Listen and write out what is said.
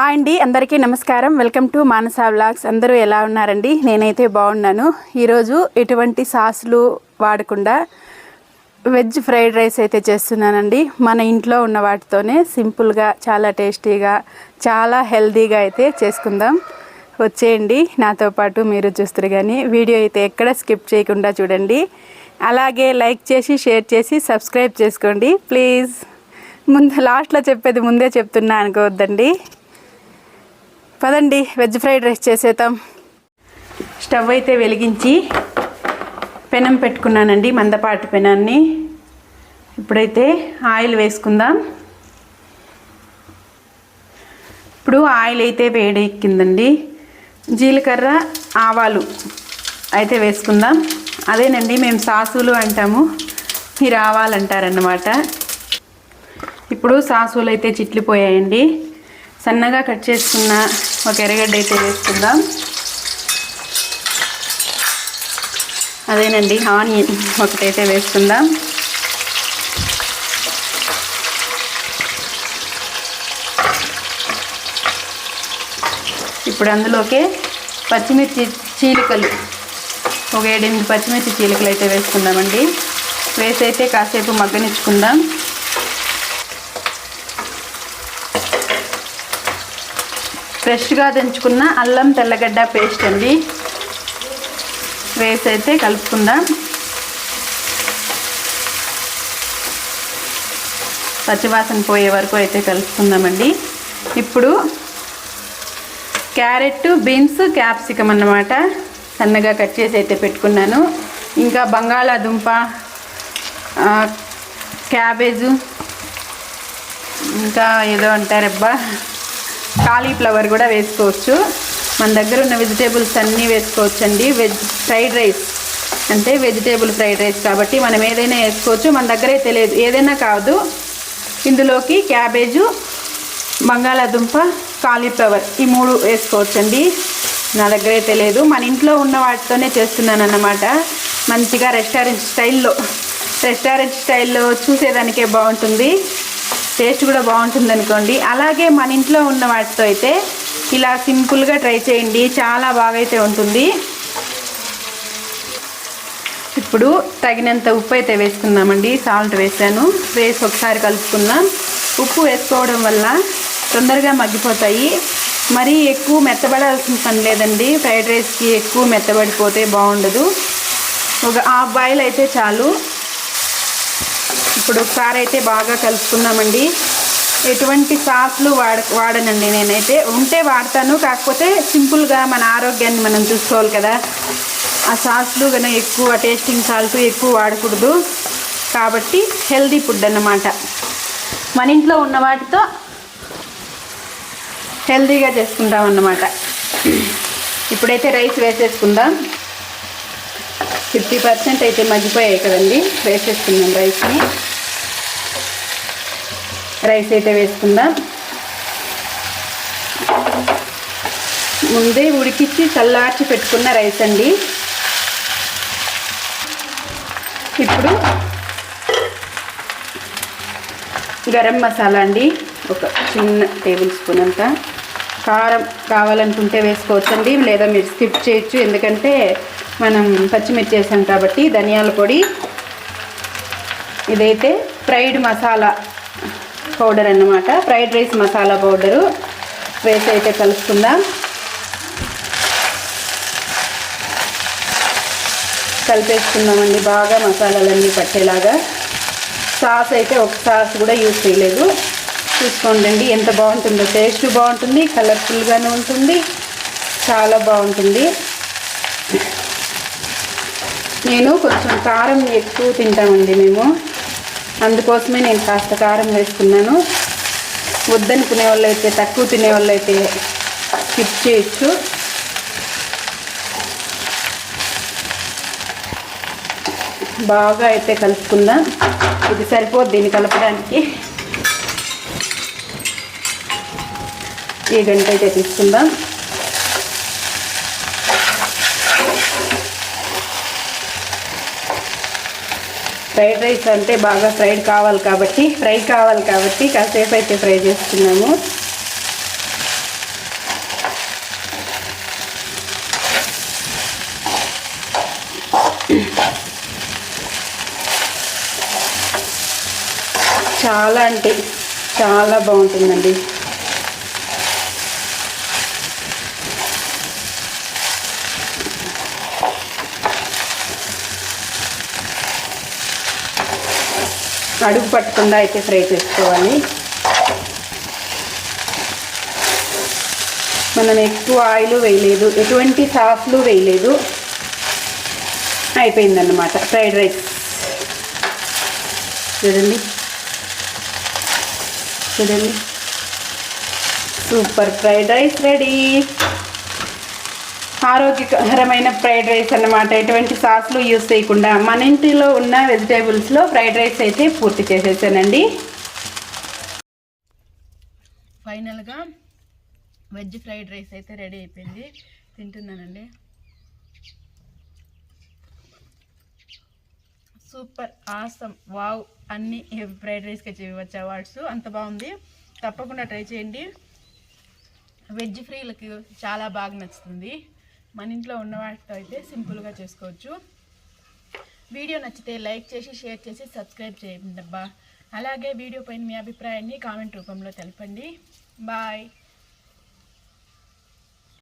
Hi అండి అందరికీ నమస్కారం. వెల్కమ్ టు మానసా బ్లాగ్స్ అందరూ ఎలా ఉన్నారండి? నేనైతే బాగున్నాను. ఈరోజు ఎటువంటి సాసులు వాడకుండా వెజ్ ఫ్రైడ్ రైస్ అయితే చేస్తున్నానండి. మన ఇంట్లో ఉన్న వాటితోనే సింపుల్గా చాలా టేస్టీగా చాలా హెల్దీగా అయితే చేసుకుందాం. వచ్చేయండి నాతో పాటు మీరు చూస్తారు కానీ వీడియో అయితే ఎక్కడ స్కిప్ చేయకుండా చూడండి. అలాగే లైక్ చేసి షేర్ చేసి సబ్స్క్రైబ్ చేసుకోండి. ప్లీజ్. ముందు లాస్ట్లో చెప్పేది ముందే చెప్తున్నా అనుకోవద్దండి. పదండి వెజ్ ఫ్రైడ్ రైస్ చేసేద్దాం. స్టవ్ అయితే వెలిగించి పెనం పెట్టుకున్నానండి మందపాటి పెనాన్ని. ఇప్పుడైతే ఆయిల్ వేసుకుందాం. ఇప్పుడు ఆయిల్ అయితే వేడెక్కిందండి. జీలకర్ర ఆవాలు అయితే వేసుకుందాం. అదేనండి మేము సాసులు అంటాము. మీరు ఆవాలంటారన్నమాట ఇప్పుడు సాసులు అయితే చిట్లిపోయాయండి. సన్నగా కట్ చేసుకున్న ఒక ఎర్రగడ్డ అయితే వేసుకుందాం. అదేనండి ఆనియన్ ఒకటైతే వేసుకుందాం. ఇప్పుడు అందులోకే పచ్చిమిర్చి చీలికలు ఒక ఏడెనిమిది పచ్చిమిర్చి చీలికలు అయితే వేసుకుందామండి. వేసి అయితే కాసేపు మగ్గనిచ్చుకుందాం. ఫ్రెష్గా దంచుకున్న అల్లం తెల్లగడ్డ పేస్ట్ అండి. వేసి అయితే కలుపుకుందాం. పచ్చివాసన పోయే వరకు అయితే కలుపుకుందామండి. ఇప్పుడు క్యారెట్ బీన్స్ క్యాప్సికమ్ అన్నమాట సన్నగా కట్ చేసి అయితే పెట్టుకున్నాను. ఇంకా బంగాళాదుంప క్యాబేజు ఇంకా ఏదో అంటారబ్బా. కాలీఫ్లవర్ కూడా వేసుకోవచ్చు. మన దగ్గర ఉన్న వెజిటేబుల్స్ అన్నీ వేసుకోవచ్చు అండి వెజ్ ఫ్రైడ్ రైస్. అంటే వెజిటేబుల్ ఫ్రైడ్ రైస్ కాబట్టి మనం ఏదైనా వేసుకోవచ్చు. మన దగ్గర తెలియదు. ఏదైనా కాదు. ఇందులోకి క్యాబేజు బంగాళాదుంప కాలీఫ్లవర్ ఈ మూడు వేసుకోవచ్చండి. నా దగ్గర తెలియదు. మన ఇంట్లో ఉన్న వాటితోనే చేస్తున్నాను అన్నమాట మంచిగా రెస్టారెంట్ స్టైల్లో రెస్టారెంట్ స్టైల్లో చూసేదానికే బాగుంటుంది. టేస్ట్ కూడా బాగుంటుంది అనుకోండి. అలాగే మన ఇంట్లో ఉన్న వాటితో అయితే ఇలా సింపుల్గా ట్రై చేయండి. చాలా బాగా అయితే ఉంటుంది. ఇప్పుడు తగినంత ఉప్పు అయితే వేసుకుందామండి. సాల్ట్ వేసాను. వేసి ఒకసారి కలుపుకుందాం. ఉప్పు వేసుకోవడం వల్ల తొందరగా మగ్గిపోతాయి. మరీ ఎక్కువ మెత్తబడాల్సిన పని లేదండి. ఫ్రైడ్ రైస్కి ఎక్కువ మెత్తబడిపోతే బాగుండదు. ఒక హాఫ్ బాయిల్ అయితే చాలు. ఇప్పుడు ఒకసారి అయితే బాగా కలుపుకున్నామండి. ఎటువంటి సాస్లు వాడ వాడనండి నేనైతే. ఉంటే వాడతాను కాకపోతే సింపుల్గా మన ఆరోగ్యాన్ని మనం చూసుకోవాలి కదా. ఆ సాస్లు కనుక ఎక్కువ టేస్టింగ్ సాల్ట్ ఎక్కువ వాడకూడదు. కాబట్టి హెల్దీ ఫుడ్ అన్నమాట. మన ఇంట్లో ఉన్న వాటితో హెల్దీగా చేసుకుంటాం అన్నమాట. ఇప్పుడైతే రైస్ వేసేసుకుందాం. ఫిఫ్టీ పర్సెంట్ అయితే మగ్గిపోయాయి కదండి. వేసేసుకుందాం రైస్ని. రైస్ అయితే వేసుకుందాం. ముందే ఉడికిచ్చి చల్లార్చి పెట్టుకున్న రైస్ అండి. ఇప్పుడు గరం మసాలా అండి. ఒక చిన్న టేబుల్ స్పూన్ అంతా. కారం కావాలనుకుంటే వేసుకోవచ్చండి లేదా మీరు స్కిప్ చేయొచ్చు. ఎందుకంటే మనం పచ్చిమిర్చి వేసాం కాబట్టి ధనియాల పొడి. ఇదైతే ఫ్రైడ్ మసాలా పౌడర్ అన్నమాట. Fried rice masala powder. వేసి అయితే కలుపుకుందాం. కలిపేసుకుందామండి. బాగా మసాలాలన్నీ పట్టేలాగా. సాస్ అయితే ఒక సాస్ కూడా యూజ్ చేయలేదు. చూసుకోండి ఎంత బాగుంటుందో. టేస్ట్ బాగుంటుంది కలర్ఫుల్గానే ఉంటుంది. చాలా బాగుంటుంది. నేను కొంచెం కారం ఎక్కువ తింటామండి మేము. అందుకోసమే నేను కాస్త కారం వేసుకున్నాను. వద్దనుకునే వాళ్ళు అయితే తక్కువ తినే వాళ్ళు అయితే స్కిప్ చేయొచ్చు. బాగా అయితే కలుపుకుందాం. ఇది సరిపోద్ది దీన్ని కలపడానికి. ఈ గంట అయితే తీసుకుందాం. ఫ్రైడ్ రైస్ అంటే బాగా ఫ్రైడ్ కావాలి కాబట్టి ఫ్రై కావాలి కాబట్టి కాసేపు అయితే ఫ్రై చేస్తున్నాము. చాలా అంటే చాలా బాగుంటుందండి. అడుగు పట్టకుండా అయితే ఫ్రై చేసుకోవాలి. మనం ఎక్కువ ఆయిల్ వేయలేదు ఎటువంటి సాస్లు వేయలేదు. అయిపోయిందన్నమాట ఫ్రైడ్ రైస్. చూడండి. చూడండి. Super fried rice ready. ఆరోగ్యకరమైన ఫ్రైడ్ రైస్ అన్నమాట. ఎటువంటి సాస్లు యూస్ చేయకుండా మన ఇంటిలో ఉన్న వెజిటేబుల్స్లో ఫ్రైడ్ రైస్ అయితే పూర్తి చేసేసానండి. ఫైనల్గా వెజ్ ఫ్రైడ్ రైస్ అయితే రెడీ అయిపోయింది. తింటున్నానండి. సూపర్ ఆసం వావ్ అన్ని ఫ్రైడ్ రైస్కి చేయవచ్చు అవార్డ్స్. అంత బాగుంది. తప్పకుండా ట్రై చేయండి. వెజ్ ఫ్రీలకు చాలా బాగా నచ్చుతుంది. మన ఇంట్లో ఉన్న వాటితో అయితే సింపుల్గా చేసుకోవచ్చు. వీడియో నచ్చితే లైక్ చేసి షేర్ చేసి సబ్స్క్రైబ్ చేయండి అబ్బా. అలాగే వీడియో పైన మీ అభిప్రాయాన్ని కామెంట్ రూపంలో తెలపండి. బాయ్.